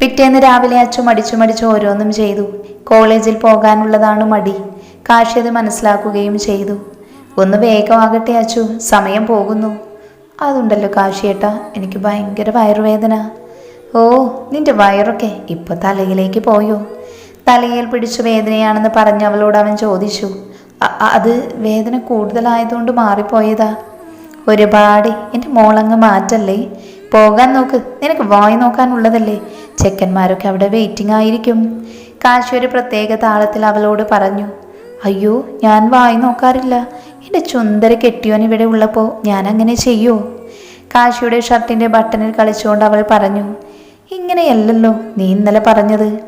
പിറ്റേന്ന് രാവിലെ അച്ചു മടിച്ചു മടിച്ചു ഓരോന്നും ചെയ്തു. കോളേജിൽ പോകാനുള്ളതാണ് മടി. കാശി മനസ്സിലാക്കുകയും ചെയ്തു. ഒന്ന് വേഗമാകട്ടെ അച്ചു സമയം പോകുന്നു. അതുണ്ടല്ലോ കാശിയേട്ടാ എനിക്ക് ഭയങ്കര വയറുവേദന. ഓ നിന്റെ വയറൊക്കെ ഇപ്പൊ തലയിലേക്ക് പോയോ? തലയിൽ പിടിച്ച വേദനയാണെന്ന് പറഞ്ഞ് അവളോട് അവൻ ചോദിച്ചു. "അ- അ- അത് വേദന കൂടുതലായതുകൊണ്ട് മാറിപ്പോയതാ. ഒരുപാട് എന്റെ മോളങ്ങ് മാറ്റല്ലേ? പോകാൻ നോക്ക് നിനക്ക് വായി നോക്കാനുള്ളതല്ലേ? ചെക്കന്മാരൊക്കെ അവിടെ വെയിറ്റിംഗ് ആയിരിക്കും. കാശി ഒരു പ്രത്യേക താളത്തിൽ അവളോട് പറഞ്ഞു അയ്യോ ഞാൻ വായി നോക്കാറില്ല. എന്റെ ചുന്തര കെട്ടിയോൻ ഇവിടെ ഉള്ളപ്പോൾ ഞാൻ അങ്ങനെ ചെയ്യോ? കാശിയുടെ ഷർട്ടിന്റെ ബട്ടണിൽ കളിച്ചുകൊണ്ട് അവൾ പറഞ്ഞു ഇങ്ങനെയല്ലല്ലോ നീ ഇന്നലെ പറഞ്ഞത്.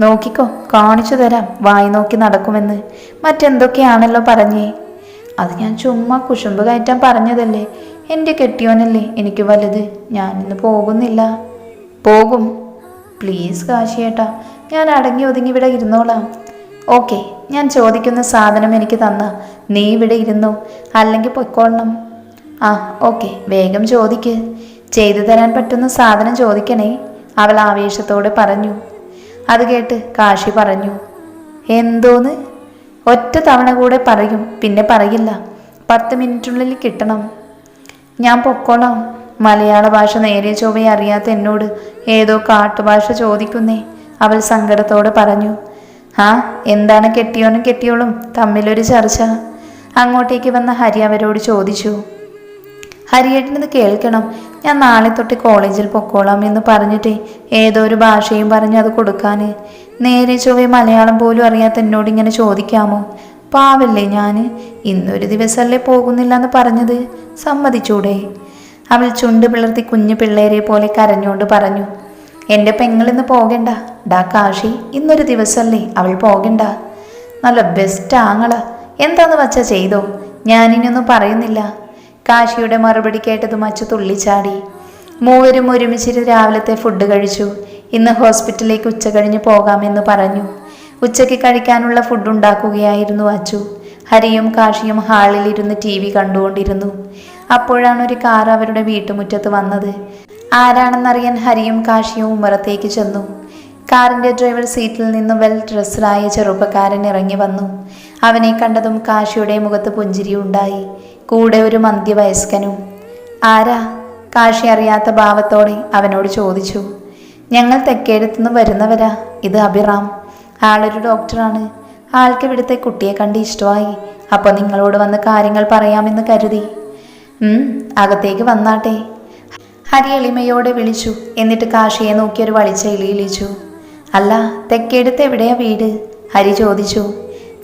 നോക്കിക്കോ കാണിച്ചു തരാം വായി നോക്കി നടക്കുമെന്ന്. മറ്റെന്തൊക്കെയാണല്ലോ പറഞ്ഞേ? അത് ഞാൻ ചുമ്മാ കുശുമ്പ് കയറ്റാൻ പറഞ്ഞതല്ലേ. എന്റെ കെട്ടിയോനല്ലേ എനിക്ക് വലുത്. ഞാനിന്ന് പോകുന്നില്ല. പോകും. പ്ലീസ് കാശിയേട്ടാ ഞാൻ അടങ്ങി ഒതുങ്ങി ഇവിടെ ഇരുന്നോളാം. ഓക്കെ ഞാൻ ചോദിക്കുന്ന സാധനം എനിക്ക് തന്ന. നീ ഇവിടെ ഇരുന്നു? അല്ലെങ്കിൽ പൊയ്ക്കൊള്ളണം ആ ഓക്കെ വേഗം ചോദിക്ക്. ചെയ്തു തരാൻ പറ്റുന്ന സാധനം ചോദിക്കണേ അവൾ ആവേശത്തോടെ പറഞ്ഞു. അത് കേട്ട് കാശി പറഞ്ഞു. എന്തോന്ന്? ഒറ്റ തവണ കൂടെ പറയും പിന്നെ പറയില്ല. പത്ത് മിനിറ്റിനുള്ളിൽ കിട്ടണം. ഞാൻ പൊക്കോളാം. മലയാള ഭാഷ നേരെ ചൊവ്വയെ അറിയാത്ത എന്നോട് ഏതോ കാട്ടുഭാഷ ചോദിക്കുന്നേ അവൾ സങ്കടത്തോടെ പറഞ്ഞു ആ എന്താണ് കെട്ടിയോനും കെട്ടിയോളും തമ്മിലൊരു ചർച്ച? അങ്ങോട്ടേക്ക് വന്ന ഹരി അവരോട് ചോദിച്ചു ഹരിയേട്ടനത് കേൾക്കണം. ഞാൻ നാളെ തൊട്ട് കോളേജിൽ പൊക്കോളാം എന്ന് പറഞ്ഞിട്ട് ഏതോ ഒരു ഭാഷയും പറഞ്ഞ് അത് കൊടുക്കാൻ നേരെ ചൊവ്വേ മലയാളം പോലും അറിയാത്ത എന്നോട് ഇങ്ങനെ ചോദിക്കാമോ? പാവല്ലേ ഞാൻ ഇന്നൊരു ദിവസമല്ലേ പോകുന്നില്ല എന്ന് പറഞ്ഞത്. സമ്മതിച്ചൂടെ? അവൾ ചുണ്ട് പിളർത്തി കുഞ്ഞു പിള്ളേരെ പോലെ കരഞ്ഞുകൊണ്ട് പറഞ്ഞു എന്റെ പെങ്ങളിന്ന് പോകണ്ട. ഡാ കാശി ഇന്നൊരു ദിവസമല്ലേ അവൾ പോകണ്ട. നല്ല ബെസ്റ്റ് ആങ്ങള. എന്താന്ന് വച്ചാ ചെയ്തോ? ഞാനിനൊന്നും പറയുന്നില്ല. കാശിയുടെ മറുപടി കേട്ടതും മച്ചു തുള്ളിച്ചാടി. മൂവരും ഒരുമിച്ചിരി രാവിലത്തെ ഫുഡ് കഴിച്ചു. ഇന്ന് ഹോസ്പിറ്റലിലേക്ക് ഉച്ച കഴിഞ്ഞ് പോകാമെന്ന് പറഞ്ഞു. ഉച്ചയ്ക്ക് കഴിക്കാനുള്ള ഫുഡ് ഉണ്ടാക്കുകയായിരുന്നു അച്ചു. ഹരിയും കാഷിയും ഹാളിലിരുന്ന് ടി വി കണ്ടുകൊണ്ടിരുന്നു. അപ്പോഴാണ് ഒരു കാർ അവരുടെ വീട്ടുമുറ്റത്ത് വന്നത്. ആരാണെന്നറിയാൻ ഹരിയും കാശിയും ഉമ്മറത്തേക്ക് ചെന്നു. കാറിന്റെ ഡ്രൈവർ സീറ്റിൽ നിന്നും വെൽ ഡ്രസ്ഡായ ചെറുപ്പക്കാരൻ ഇറങ്ങി വന്നു. അവനെ കണ്ടതും കാശിയുടെ മുഖത്ത് പുഞ്ചിരിയുണ്ടായി കൂടെ ഒരു മന്ത്യവയസ്കനും ആരാ? കാശി അറിയാത്ത ഭാവത്തോടെ അവനോട് ചോദിച്ചു. ഞങ്ങൾ തെക്കേടത്തുനിന്ന് വരുന്നവരാ. ഇത് അഭിറാം. ആളൊരു ഡോക്ടറാണ്. ആൾക്ക് ഇവിടുത്തെ കുട്ടിയെ കണ്ട് ഇഷ്ടമായി. അപ്പോൾ നിങ്ങളോട് വന്ന് കാര്യങ്ങൾ പറയാമെന്ന് കരുതി. അകത്തേക്ക് വന്നാട്ടെ. ഹരി എളിമയോടെ വിളിച്ചു. എന്നിട്ട് കാശിയെ നോക്കി ഒരു വളിച്ചയിലി വിളിച്ചു അല്ല തെക്കേടുത്ത് എവിടെയാ വീട്? ഹരി ചോദിച്ചു.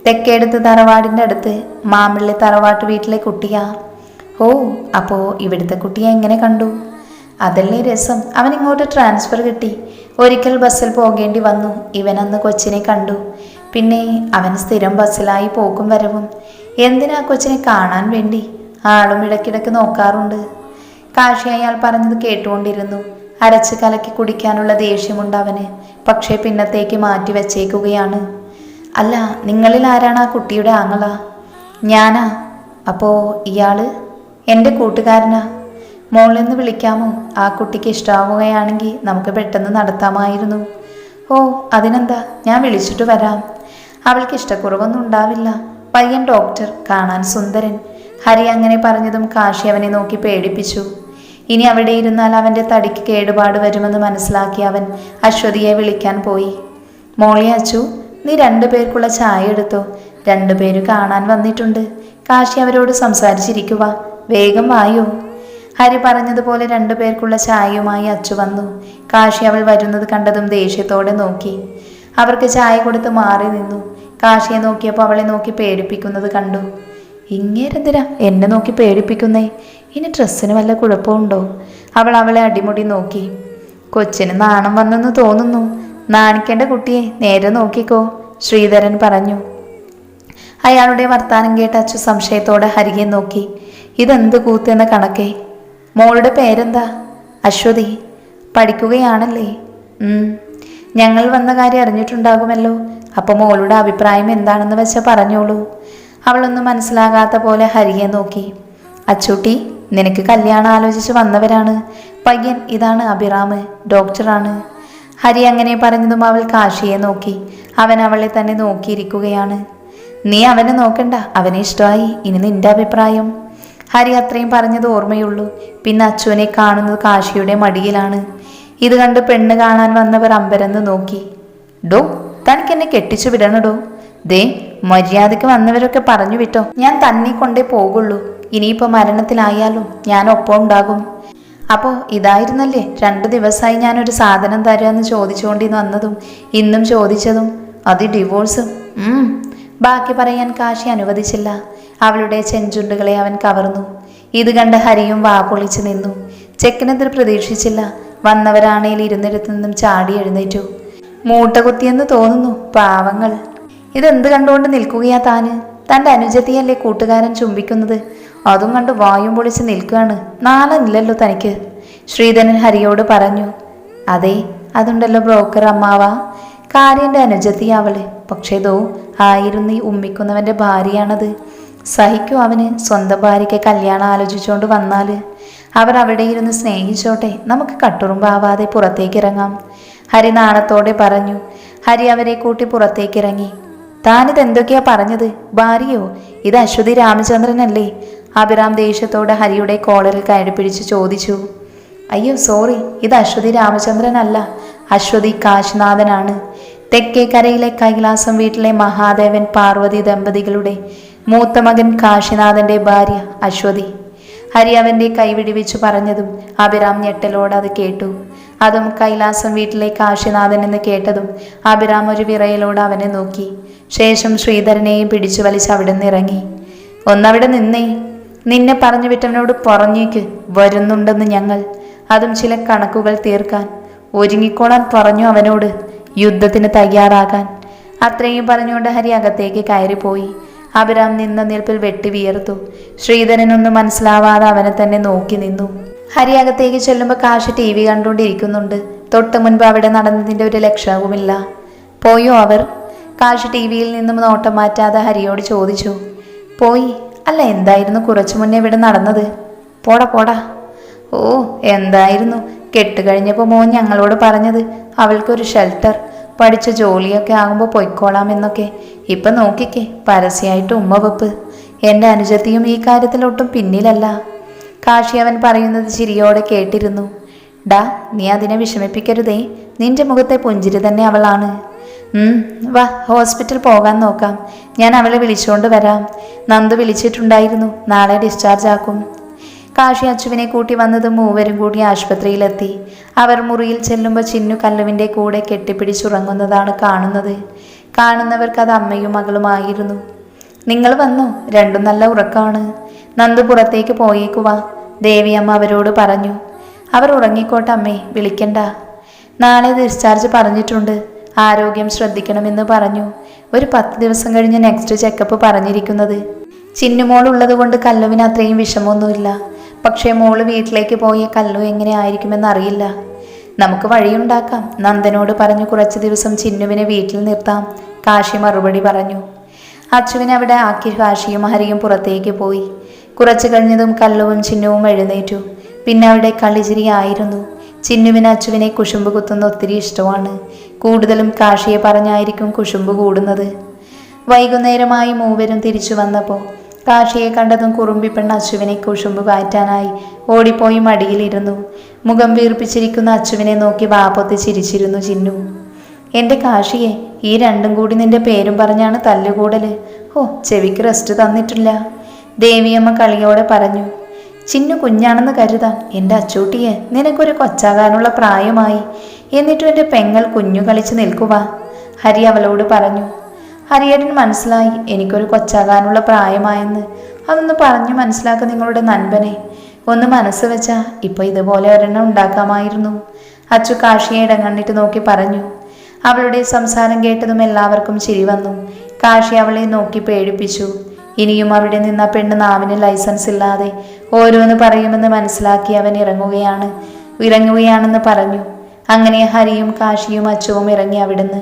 തെക്കേടുത്ത് തറവാടിന്റെ അടുത്ത് മാമ്പിള്ളി തറവാട്ട് വീട്ടിലെ കുട്ടിയാ. ഓ അപ്പോൾ ഇവിടുത്തെ കുട്ടിയെ എങ്ങനെ കണ്ടു? അതല്ലേ രസം. അവൻ ഇങ്ങോട്ട് ട്രാൻസ്ഫർ കിട്ടി. ഒരിക്കൽ ബസ്സിൽ പോകേണ്ടി വന്നു. ഇവൻ അന്ന് കൊച്ചിനെ കണ്ടു. പിന്നെ അവൻ സ്ഥിരം ബസ്സിലായി പോക്കും വരവും. എന്തിനാ കൊച്ചിനെ കാണാൻ വേണ്ടി? ആളും ഇടയ്ക്കിടയ്ക്ക് നോക്കാറുണ്ട്. കാശി അയാൾ പറഞ്ഞത് കേട്ടുകൊണ്ടിരുന്നു. അരച്ച് കലക്കി കുടിക്കാനുള്ള ദേഷ്യമുണ്ട് അവന്. പക്ഷേ പിന്നത്തേക്ക് മാറ്റി വെച്ചേക്കുകയാണ്. അല്ല നിങ്ങളിൽ ആരാണ് ആ കുട്ടിയുടെ ആങ്ങള? ഞാനാ. അപ്പോ ഇയാൾ? എന്റെ കൂട്ടുകാരനാ. മോളെന്ന് വിളിക്കാമോ? ആ കുട്ടിക്ക് ഇഷ്ടമാവുകയാണെങ്കിൽ നമുക്ക് പെട്ടെന്ന് നടത്താമായിരുന്നു. ഓ അതിനെന്താ? ഞാൻ വിളിച്ചിട്ട് വരാം. അവൾക്ക് ഇഷ്ടക്കുറവൊന്നും ഉണ്ടാവില്ല. പയ്യൻ ഡോക്ടർ. കാണാൻ സുന്ദരൻ. ഹരി അങ്ങനെ പറഞ്ഞതും കാശി അവനെ നോക്കി പേടിപ്പിച്ചു. ഇനി അവിടെ ഇരുന്നാൽ അവന്റെ തടിക്ക് കേടുപാട് വരുമെന്ന് മനസ്സിലാക്കി അവൻ അശ്വതിയെ വിളിക്കാൻ പോയി. മോളി അച്ചു നീ രണ്ടു പേർക്കുള്ള ചായ എടുത്തോ? രണ്ടുപേര് കാണാൻ വന്നിട്ടുണ്ട്. കാശി അവരോട് സംസാരിച്ചിരിക്കുക വേഗം വായോ. ഹരി പറഞ്ഞതുപോലെ രണ്ടു പേർക്കുള്ള ചായയുമായി അച്ചു വന്നു. കാശി അവൾ വരുന്നത് കണ്ടതും ദേഷ്യത്തോടെ നോക്കി. അവർക്ക് ചായ കൊടുത്ത് മാറി നിന്നു. കാശിയെ നോക്കിയപ്പോൾ അവളെ നോക്കി പേടിപ്പിക്കുന്നത് കണ്ടു. ഇങ്ങേരെന്തിനാ എന്നെ നോക്കി പേടിപ്പിക്കുന്നേ? ഇനി ഡ്രസ്സിന് വല്ല കുഴപ്പമുണ്ടോ? അവൾ അവളെ അടിമുടി നോക്കി. കൊച്ചിന് നാണം വന്നെന്ന് തോന്നുന്നു. നാണിക്കേണ്ട കുട്ടിയെ നേരെ നോക്കിക്കോ ശ്രീധരൻ പറഞ്ഞു. അയാളുടെ വർത്താനം കേട്ട് അച്ചു സംശയത്തോടെ ഹരികെ നോക്കി. ഇതെന്ത് കൂത്തെന്ന കണക്കേ? മോളുടെ പേരെന്താ? അശ്വതി പഠിക്കുകയാണല്ലേ. ഞങ്ങൾ വന്ന കാര്യം അറിഞ്ഞിട്ടുണ്ടാകുമല്ലോ. അപ്പോൾ മോളുടെ അഭിപ്രായം എന്താണെന്ന് വെച്ചാൽ പറഞ്ഞോളൂ. അവളൊന്നും മനസ്സിലാകാത്ത പോലെ ഹരിയെ നോക്കി. അച്ചൂട്ടി നിനക്ക് കല്യാണം ആലോചിച്ച് വന്നവരാണ്. പയ്യൻ ഇതാണ് അഭിറാമ് ഡോക്ടറാണ്. ഹരി അങ്ങനെ പറഞ്ഞതും അവൾ കാശിയെ നോക്കി. അവൻ അവളെ തന്നെ നോക്കിയിരിക്കുകയാണ്. നീ അവനെ നോക്കണ്ട. അവനെ ഇഷ്ടമായി. ഇനി നിന്റെ അഭിപ്രായം. ഹരി അത്രയും പറഞ്ഞത് ഓർമ്മയുള്ളൂ. പിന്നെ അച്ചുവിനെ കാണുന്നത് കാശിയുടെ മടിയിലാണ്. ഇത് കണ്ട് പെണ്ണ് കാണാൻ വന്നവർ അമ്പരന്ന് നോക്കി. ഡോ തനിക്ക് എന്നെ കെട്ടിച്ചു വിടണടോ. ദേ മര്യാദയ്ക്ക് വന്നവരൊക്കെ പറഞ്ഞു വിട്ടോ. ഞാൻ തന്നെ കൊണ്ടേ പോകുള്ളൂ. ഇനിയിപ്പോ മരണത്തിലായാലും ഞാൻ ഒപ്പം ഉണ്ടാകും. അപ്പോൾ ഇതായിരുന്നല്ലേ രണ്ട് ദിവസമായി ഞാനൊരു സാധനം തരാമെന്ന് ചോദിച്ചുകൊണ്ട് വന്നതും ഇന്നും ചോദിച്ചതും അത് ഡിവോഴ്സും. ബാക്കി പറയാൻ കാശി അനുവദിച്ചില്ല. അവളുടെ ചെഞ്ചുണ്ടുകളെ അവൻ കവർന്നു. ഇത് കണ്ട് ഹരിയും വാ പൊളിച്ചു നിന്നു. ചെക്കനെതിർ പ്രതീക്ഷിച്ചില്ല. വന്നവരാണേൽ ഇരുന്നിടത്തു നിന്നും ചാടി എഴുന്നേറ്റു. മൂട്ട കുത്തിയെന്ന് തോന്നുന്നു പാവങ്ങൾ. ഇതെന്ത് കണ്ടുകൊണ്ട് നിൽക്കുകയാ താന്? തന്റെ അനുജത്തിയല്ലേ കൂട്ടുകാരൻ ചുംബിക്കുന്നത്? അതും കണ്ട് വായും പൊളിച്ച് നിൽക്കുകയാണ്. നാളെന്നില്ലല്ലോ തനിക്ക്. ശ്രീധരൻ ഹരിയോട് പറഞ്ഞു അതെ അതുണ്ടല്ലോ ബ്രോക്കർ അമ്മാവ. കാര്യന്റെ അനുജത്തിയാവൾ പക്ഷേ ദോ ആയിരുന്നു ഈ ഉമ്മിക്കുന്നവന്റെ ഭാര്യയാണത്. സഹിക്കും അവന് സ്വന്തം ഭാര്യയ്ക്ക് കല്യാണം ആലോചിച്ചുകൊണ്ട് വന്നാൽ അവർ അവിടെ ഇരുന്ന് സ്നേഹിച്ചോട്ടെ നമുക്ക് കട്ടുറുമ്പാവാതെ പുറത്തേക്കിറങ്ങാം ഹരി നാണത്തോടെ പറഞ്ഞു ഹരി അവരെ കൂട്ടി പുറത്തേക്ക് ഇറങ്ങി താനിത് എന്തൊക്കെയാ പറഞ്ഞത്? ഭാര്യയോ? ഇത് അശ്വതി രാമചന്ദ്രനല്ലേ? അഭിറാം ദേഷ്യത്തോടെ ഹരിയുടെ കോളറിൽ കയറി പിടിച്ച് ചോദിച്ചു. അയ്യോ സോറി ഇത് അശ്വതി രാമചന്ദ്രനല്ല. അശ്വതി കാശിനാഥനാണ്. തെക്കേക്കരയിലെ കൈലാസം വീട്ടിലെ മഹാദേവൻ പാർവതി ദമ്പതികളുടെ മൂത്ത മകൻ കാശിനാഥന്റെ ഭാര്യ അശ്വതി. ഹരി അവന്റെ കൈവിടി വെച്ച് പറഞ്ഞതും അഭിറാം ഞെട്ടലോട് അത് കേട്ടു. അതും കൈലാസം വീട്ടിലെ കാശിനാഥൻ എന്ന് കേട്ടതും അഭിറാം ഒരു വിറയലോട് അവനെ നോക്കി. ശേഷം ശ്രീധരനെയും പിടിച്ചു വലിച്ച് അവിടെ നിന്ന് ഇറങ്ങി. ഒന്നവിടെ നിന്നേ. നിന്നെ പറഞ്ഞു വിട്ടവനോട് പറഞ്ഞേക്ക്. വരുന്നുണ്ടെന്ന് ഞങ്ങൾ. അതും ചില കണക്കുകൾ തീർക്കാൻ. ഒരുങ്ങിക്കോളാൻ പറഞ്ഞു അവനോട്. യുദ്ധത്തിന് തയ്യാറാകാൻ. അത്രയും പറഞ്ഞുകൊണ്ട് ഹരി അകത്തേക്ക് കയറിപ്പോയി. അഭിരാം നിന്ന നിൽപ്പിൽ വെട്ടി വിയർത്തു. ശ്രീധരനൊന്നും മനസ്സിലാവാതെ അവനെ തന്നെ നോക്കി നിന്നു. ഹരി അകത്തേക്ക് ചെല്ലുമ്പോൾ കാശ് ടി വി കണ്ടുകൊണ്ടിരിക്കുന്നുണ്ട്. തൊട്ട് മുൻപ് അവിടെ നടന്നതിന്റെ ഒരു ലക്ഷണവുമില്ല പോയോ അവർ? കാശ് ടി വിയിൽ നിന്നും നോട്ടം മാറ്റാതെ ഹരിയോട് ചോദിച്ചു. പോയി. അല്ല എന്തായിരുന്നു കുറച്ചു മുന്നേ ഇവിടെ നടന്നത്? പോടാ പോടാ. ഓ എന്തായിരുന്നു? കെട്ടുകഴിഞ്ഞപ്പോൾ മോൻ ഞങ്ങളോട് പറഞ്ഞത് അവൾക്കൊരു ഷെൽട്ടർ പഠിച്ച ജോലിയൊക്കെ ആകുമ്പോൾ പൊയ്ക്കോളാം എന്നൊക്കെ. ഇപ്പം നോക്കിക്കേ പരസ്യമായിട്ട് ഉമ്മ വെപ്പ്. എന്റെ അനുജത്തിയും ഈ കാര്യത്തിലൊട്ടും പിന്നിലല്ല. കാശി അവൻ പറയുന്നത് ചിരിയോടെ കേട്ടിരുന്നു. ഡാ നീ അതിനെ വിഷമിപ്പിക്കരുതേ. നിന്റെ മുഖത്തെ പുഞ്ചിരി തന്നെ അവളാണ്. വാ ഹോസ്പിറ്റൽ പോകാൻ നോക്കാം. ഞാൻ അവളെ വിളിച്ചുകൊണ്ട് വരാം. നന്ദു വിളിച്ചിട്ടുണ്ടായിരുന്നു. നാളെ ഡിസ്ചാർജ് ആക്കും. കാശി അച്ചുവിനെ കൂട്ടി വന്നത് മൂവരും കൂടി ആശുപത്രിയിലെത്തി. അവർ മുറിയിൽ ചെല്ലുമ്പോൾ ചിന്നു കല്ലുവിന്റെ കൂടെ കെട്ടിപ്പിടിച്ചുറങ്ങുന്നതാണ് കാണുന്നത്. കാണുന്നവർക്ക് അത് അമ്മയും മകളുമായിരുന്നു. നിങ്ങൾ വന്നു? രണ്ടും നല്ല ഉറക്കമാണ് നന്ദു പുറത്തേക്ക് പോയേക്കുവാ ദേവിയമ്മ അവരോട് പറഞ്ഞു. അവർ ഉറങ്ങിക്കോട്ടെ അമ്മേ വിളിക്കണ്ട. നാളെ ഡിസ്ചാർജ് പറഞ്ഞിട്ടുണ്ട് ആരോഗ്യം ശ്രദ്ധിക്കണമെന്ന് പറഞ്ഞു. ഒരു പത്ത് ദിവസം കഴിഞ്ഞ് നെക്സ്റ്റ് ചെക്കപ്പ് പറഞ്ഞിരിക്കുന്നത്. ചിന്നുമോൾ ഉള്ളത് കൊണ്ട് കല്ലുവിന് അത്രയും വിഷമമൊന്നുമില്ല. പക്ഷേ മോൾ വീട്ടിലേക്ക് പോയ കല്ലു എങ്ങനെ ആയിരിക്കുമെന്ന് അറിയില്ല നമുക്ക് വഴിയുണ്ടാക്കാം. നന്ദനോട് പറഞ്ഞു കുറച്ച് ദിവസം ചിന്നുവിനെ വീട്ടിൽ നിർത്താം. കാശി മറുപടി പറഞ്ഞു. അച്ചുവിനെ അവിടെ ആക്കി കാശിയും ഹരിയും പുറത്തേക്ക് പോയി. കുറച്ചു കഴിഞ്ഞതും കല്ലുവും ചിന്നുവും എഴുന്നേറ്റു. പിന്നെ അവിടെ കളിചിരിയായിരുന്നു ചിന്നുവിന് അച്ചുവിനെ കുശുമ്പ് കുത്തുന്ന ഒത്തിരി ഇഷ്ടമാണ്. കൂടുതലും കാഷിയെ പറഞ്ഞായിരിക്കും കുശുമ്പ് കൂടുന്നത്. വൈകുന്നേരമായി മൂവരും തിരിച്ചു വന്നപ്പോൾ കാഷിയെ കണ്ടതും കുറുമ്പി പെണ്ണ് അച്ചുവിനെ കുശുമ്പ് കാറ്റാനായി ഓടിപ്പോയി മടിയിലിരുന്നു. മുഖം വീർപ്പിച്ചിരിക്കുന്ന അച്ചുവിനെ നോക്കി വാപ്പൊത്തി ചിരിച്ചിരുന്നു ചിന്നു. എന്റെ കാഷിയെ ഈ രണ്ടും കൂടി നിന്റെ പേരും പറഞ്ഞാണ് തല്ലുകൂടൽ. ഓ ചെവിക്ക് റെസ്റ്റ് തന്നിട്ടില്ല. ദേവിയമ്മ കളിയോടെ പറഞ്ഞു ചിന്നു കുഞ്ഞാണെന്ന് കരുതാം. എന്റെ അച്ചൂട്ടിയെ നിനക്കൊരു കൊച്ചാകാനുള്ള പ്രായമായി. എന്നിട്ടും എന്റെ പെങ്ങൾ കുഞ്ഞു കളിച്ച് നിൽക്കുക. ഹരി അവളോട് പറഞ്ഞു ഹരിയേട്ടൻ മനസ്സിലായി എനിക്കൊരു കൊച്ചാകാനുള്ള പ്രായമായെന്ന്. അതൊന്ന് പറഞ്ഞു മനസ്സിലാക്കുക നിങ്ങളുടെ നൻപനെ. ഒന്ന് മനസ്സ് വെച്ചാ ഇപ്പൊ ഇതുപോലെ ഒരെണ്ണം ഉണ്ടാക്കാമായിരുന്നു. അച്ചു കാഷിയെ ഇടങ്ങണ്ണിട്ട് നോക്കി പറഞ്ഞു. അവളുടെ സംസാരം കേട്ടതും എല്ലാവർക്കും ചിരി വന്നു. കാഷി അവളെ നോക്കി പേടിപ്പിച്ചു. ഇനിയും അവിടെ നിന്ന പെണ്ണ് നാവിന് ലൈസൻസ് ഇല്ലാതെ ഓരോന്ന് പറയുമെന്ന് മനസ്സിലാക്കി അവൻ ഇറങ്ങുകയാണ്. ഇറങ്ങുകയാണെന്ന് പറഞ്ഞു. അങ്ങനെ ഹരിയും കാശിയും അച്ചുവും ഇറങ്ങി അവിടുന്ന്.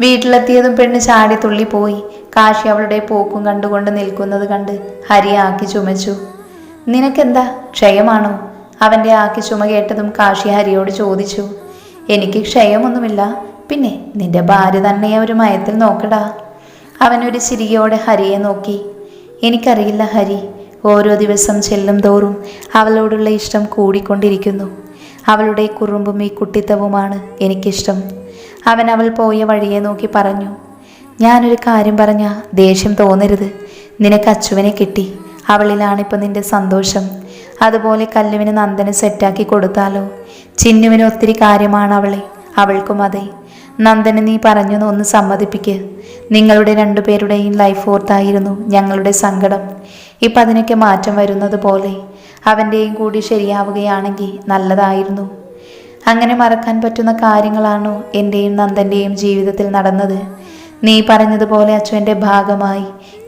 വീട്ടിലെത്തിയതും പെണ്ണ് ചാടി തുള്ളിപ്പോയി. കാശി അവളുടെ പോക്കും കണ്ടുകൊണ്ട് നിൽക്കുന്നത് കണ്ട് ഹരി ആക്കി ചുമച്ചു. നിനക്കെന്താ? ക്ഷയമാണോ? അവന്റെ ആക്കി ചുമ കേട്ടതും കാശി ഹരിയോട് ചോദിച്ചു. എനിക്ക് ക്ഷയമൊന്നുമില്ല. പിന്നെ നിന്റെ ഭാര്യ തന്നെ ഒരു മയത്തിൽ നോക്കടാ. അവനൊരു ചിരിയോടെ ഹരിയെ നോക്കി. എനിക്കറിയില്ല ഹരി ഓരോ ദിവസം ചെല്ലും തോറും അവളോടുള്ള ഇഷ്ടം കൂടിക്കൊണ്ടിരിക്കുന്നു. അവളുടെ കുറുമ്പും ഈ കുട്ടിത്തവുമാണ് എനിക്കിഷ്ടം. അവൻ അവൾ പോയ വഴിയെ നോക്കി പറഞ്ഞു. ഞാനൊരു കാര്യം പറഞ്ഞ ദേഷ്യം തോന്നരുത്. നിനക്ക് അച്ചുവിനെ കിട്ടി. അവളിലാണിപ്പോൾ നിന്റെ സന്തോഷം. അതുപോലെ കല്ലുവിന് നന്ദന് സെറ്റാക്കി കൊടുത്താലോ. ചിന്നുവിന് ഒത്തിരി കാര്യമാണ് അവളെ. അവൾക്കും അതെ. നന്ദന് നീ പറഞ്ഞു ഒന്ന് സമ്മതിപ്പിക്ക്. നിങ്ങളുടെ രണ്ടുപേരുടെയും ലൈഫ് ഓർത്തായിരുന്നു ഞങ്ങളുടെ സങ്കടം. ഇപ്പം അതിനൊക്കെ മാറ്റം വരുന്നത് പോലെ അവന്റെയും കൂടി ശരിയാവുകയാണെങ്കിൽ നല്ലതായിരുന്നു. അങ്ങനെ മറക്കാൻ പറ്റുന്ന കാര്യങ്ങളാണോ എന്റെയും നന്ദന്റെയും ജീവിതത്തിൽ നടന്നത്. നീ പറഞ്ഞതുപോലെ അച്ഛന്റെ ഭാഗമായി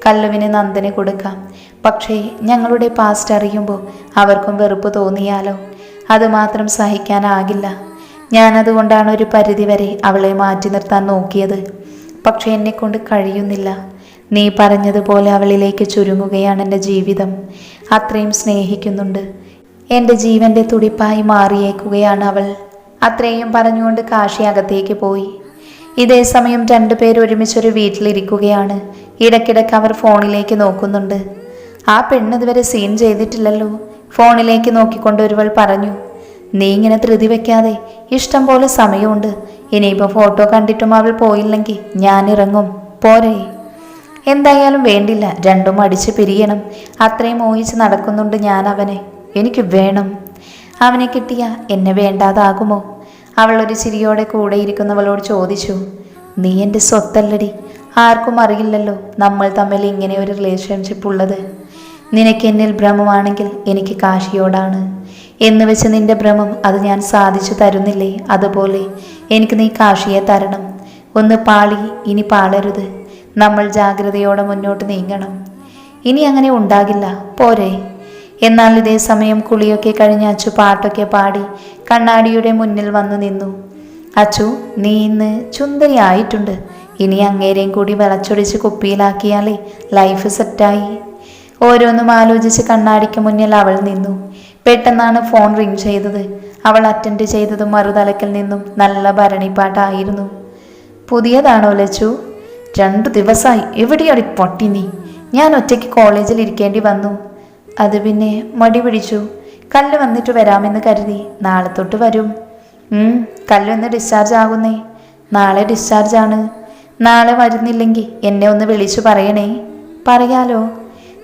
കല്ലുവിന് നന്ദന് കൊടുക്കാം. പക്ഷേ ഞങ്ങളുടെ പാസ്റ്റ് അറിയുമ്പോൾ അവർക്കും വെറുപ്പ് തോന്നിയാലോ? അതുമാത്രം സഹിക്കാനാകില്ല. ഞാനതുകൊണ്ടാണ് ഒരു പരിധിവരെ അവളെ മാറ്റി നിർത്താൻ നോക്കിയത്. പക്ഷെ എന്നെക്കൊണ്ട് കഴിയുന്നില്ല. നീ പറഞ്ഞതുപോലെ അവളിലേക്ക് ചുരുങ്ങുകയാണ് എന്റെ ജീവിതം. അത്രയും സ്നേഹിക്കുന്നുണ്ട്. എന്റെ ജീവന്റെ തുടിപ്പായി മാറിയേക്കുകയാണ് അവൾ. അത്രയും പറഞ്ഞുകൊണ്ട് കാശി അകത്തേക്ക് പോയി. ഇതേ സമയം രണ്ടുപേർ ഒരുമിച്ചൊരു വീട്ടിലിരിക്കുകയാണ്. ഇടയ്ക്കിടയ്ക്ക് അവർ ഫോണിലേക്ക് നോക്കുന്നുണ്ട്. ആ പെണ്ണ് ഇതുവരെ സീൻ ചെയ്തിട്ടില്ലല്ലോ. ഫോണിലേക്ക് നോക്കിക്കൊണ്ട് ഒരുവൾ പറഞ്ഞു നീ ഇങ്ങനെ ധൃതി വെക്കാതെ ഇഷ്ടം പോലെ സമയമുണ്ട്. ഇനിയിപ്പോൾ ഫോട്ടോ കണ്ടിട്ടും അവൾ പോയില്ലെങ്കിൽ ഞാൻ ഇറങ്ങും. പോരെ. എന്തായാലും വേണ്ടില്ല. രണ്ടും അടിച്ച് പിരിയണം. അത്രയും മോഹിച്ച് നടക്കുന്നുണ്ട് ഞാൻ അവനെ. എനിക്ക് വേണം. അവനെ കിട്ടിയ എന്നെ വേണ്ടാതാകുമോ? അവൾ ഒരു ചിരിയോടെ കൂടെ ഇരിക്കുന്നവളോട് ചോദിച്ചു. നീ എന്റെ സ്വത്തല്ലടി. ആർക്കും അറിയില്ലല്ലോ നമ്മൾ തമ്മിൽ ഇങ്ങനെ ഒരു റിലേഷൻഷിപ്പ് ഉള്ളത്. നിനക്ക് എന്നിൽ ഭ്രമമാണെങ്കിൽ എനിക്ക് കാശിയോടാണ്. എന്ന് വെച്ച് നിന്റെ ഭ്രമം അത് ഞാൻ സാധിച്ചു തരുന്നില്ലേ? അതുപോലെ എനിക്ക് നീ കാശിയെ തരണം. ഒന്ന് പാളി ഇനി പാളരുത്. നമ്മൾ ജാഗ്രതയോടെ മുന്നോട്ട് നീങ്ങണം. ഇനി അങ്ങനെ ഉണ്ടാകില്ല. പോരെ. എന്നാൽ ഇതേ സമയം കുളിയൊക്കെ കഴിഞ്ഞ് അച്ചു പാട്ടൊക്കെ പാടി കണ്ണാടിയുടെ മുന്നിൽ വന്നു നിന്നു. അച്ചു നീ ഇന്ന് ചുന്ദരിയായിട്ടുണ്ട് ഇനി അങ്ങേരെയും കൂടി വിളച്ചൊടിച്ച് കുപ്പിയിലാക്കിയാലേ ലൈഫ് സെറ്റായി. ഓരോന്നും ആലോചിച്ച് കണ്ണാടിക്ക് മുന്നിൽ അവൾ നിന്നു. പെട്ടെന്നാണ് ഫോൺ റിംഗ് ചെയ്തത്. അവൾ അറ്റൻഡ് ചെയ്തത് മറുതലക്കിൽ നിന്നും നല്ല ഭരണിപ്പാട്ടായിരുന്നു. പുതിയതാണോ ലച്ചു? രണ്ടു ദിവസമായി എവിടെയാണ് പൊട്ടി നീ? ഞാൻ ഒറ്റയ്ക്ക് കോളേജിൽ ഇരിക്കേണ്ടി വന്നു. അത് പിന്നെ മടി പിടിച്ചു. കല്ല് വന്നിട്ട് വരാമെന്ന് കരുതി. നാളെ തൊട്ട് വരും. കല്ല് ഒന്ന് ഡിസ്ചാർജ് ആകുന്നേ. നാളെ ഡിസ്ചാർജ് ആണ്. നാളെ വരുന്നില്ലെങ്കിൽ എന്നെ ഒന്ന് വിളിച്ചു പറയണേ. പറയാലോ.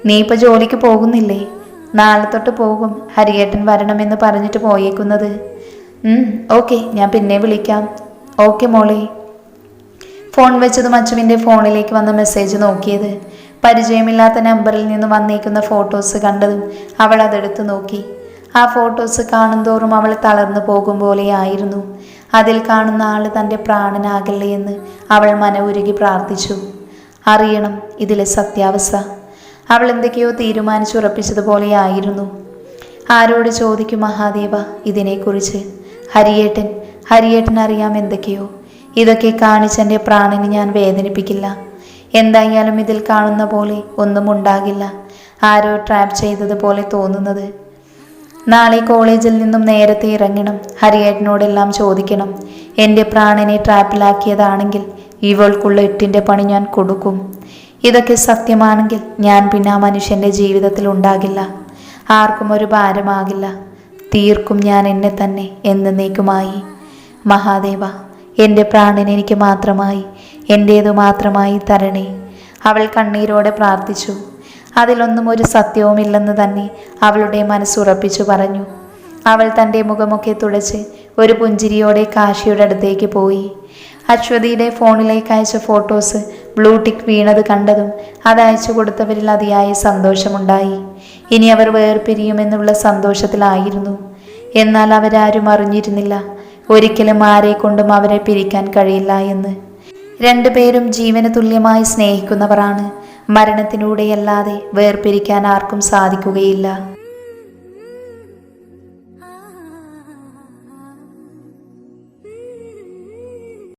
നീ ഇപ്പൊ ജോലിക്ക് പോകുന്നില്ലേ? നാളെ തൊട്ട് പോകും. ഹരിയേട്ടൻ വരണമെന്ന് പറഞ്ഞിട്ട് പോയേക്കുന്നത്. ഓക്കെ ഞാൻ പിന്നെ വിളിക്കാം. ഓക്കെ മോളെ. ഫോൺ വെച്ചതും അച്ചുവിന്റെ ഫോണിലേക്ക് വന്ന മെസ്സേജ് നോക്കിയത്. പരിചയമില്ലാത്ത നമ്പറിൽ നിന്ന് വന്നേക്കുന്ന ഫോട്ടോസ് കണ്ടതും അവൾ അതെടുത്ത് നോക്കി. ആ ഫോട്ടോസ് കാണുന്തോറും അവൾ തളർന്നു പോകും പോലെയായിരുന്നു. അതിൽ കാണുന്ന ആൾ തന്റെ പ്രാണനാകല്ലേ എന്ന് അവൾ മനവുരുകി പ്രാർത്ഥിച്ചു. അറിയണം ഇതിലെ സത്യാവസ്ഥ. അവൾ എന്തൊക്കെയോ തീരുമാനിച്ചുറപ്പിച്ചതുപോലെയായിരുന്നു ആരോട് ചോദിക്കും മഹാദേവ ഇതിനെക്കുറിച്ച്? ഹരിയേട്ടൻ ഹരിയേട്ടൻ അറിയാം എന്തൊക്കെയോ. ഇതൊക്കെ കാണിച്ചെന്റെ പ്രാണന് ഞാൻ വേദനിപ്പിക്കില്ല. എന്തായാലും ഇതിൽ കാണുന്ന പോലെ ഒന്നും ഉണ്ടാകില്ല. ആരോ ട്രാപ്പ് ചെയ്തതുപോലെ തോന്നുന്നത്. നാളെ കോളേജിൽ നിന്നും നേരത്തെ ഇറങ്ങണം. ഹരിയേട്ടനോടെല്ലാം ചോദിക്കണം. എന്റെ പ്രാണനെ ട്രാപ്പിലാക്കിയതാണെങ്കിൽ ഇവൾക്കുള്ള എട്ടിന്റെ പണി ഞാൻ കൊടുക്കും. ഇതൊക്കെ സത്യമാണെങ്കിൽ ഞാൻ പിന്നെ ആ മനുഷ്യന്റെ ജീവിതത്തിൽ ഉണ്ടാകില്ല. ആർക്കും ഒരു ഭാരമാകില്ല. തീർക്കും ഞാൻ എന്നെ തന്നെ എന്നേക്കുമായി. മഹാദേവ എന്റെ പ്രാണൻ മാത്രമായി എന്റേതു മാത്രമായി തരണേ. അവൾ കണ്ണീരോടെ പ്രാർത്ഥിച്ചു. അതിലൊന്നും ഒരു സത്യവുമില്ലെന്ന് തന്നെ അവളുടെ മനസ്സുറപ്പിച്ചു പറഞ്ഞു. അവൾ തന്റെ മുഖമൊക്കെ തുടച്ച് ഒരു പുഞ്ചിരിയോടെ കാശിയുടെ അടുത്തേക്ക് പോയി. അശ്വതിയുടെ ഫോണിലേക്ക് അയച്ച ഫോട്ടോസ് ബ്ലൂടിക്ക് വീണത് കണ്ടതും അത് അയച്ചു കൊടുത്തവരിൽ അതിയായ സന്തോഷമുണ്ടായി. ഇനി അവർ വേർപിരിയുമെന്നുള്ള സന്തോഷത്തിലായിരുന്നു. എന്നാൽ അവരാരും അറിഞ്ഞിരുന്നില്ല. ഒരിക്കലും ആരെ കൊണ്ടും അവരെ പിരിക്കാൻ കഴിയില്ല എന്ന്. രണ്ടുപേരും ജീവന് തുല്യമായി സ്നേഹിക്കുന്നവരാണ്. മരണത്തിലൂടെയല്ലാതെ വേർപിരിക്കാൻ ആർക്കും സാധിക്കുകയില്ല.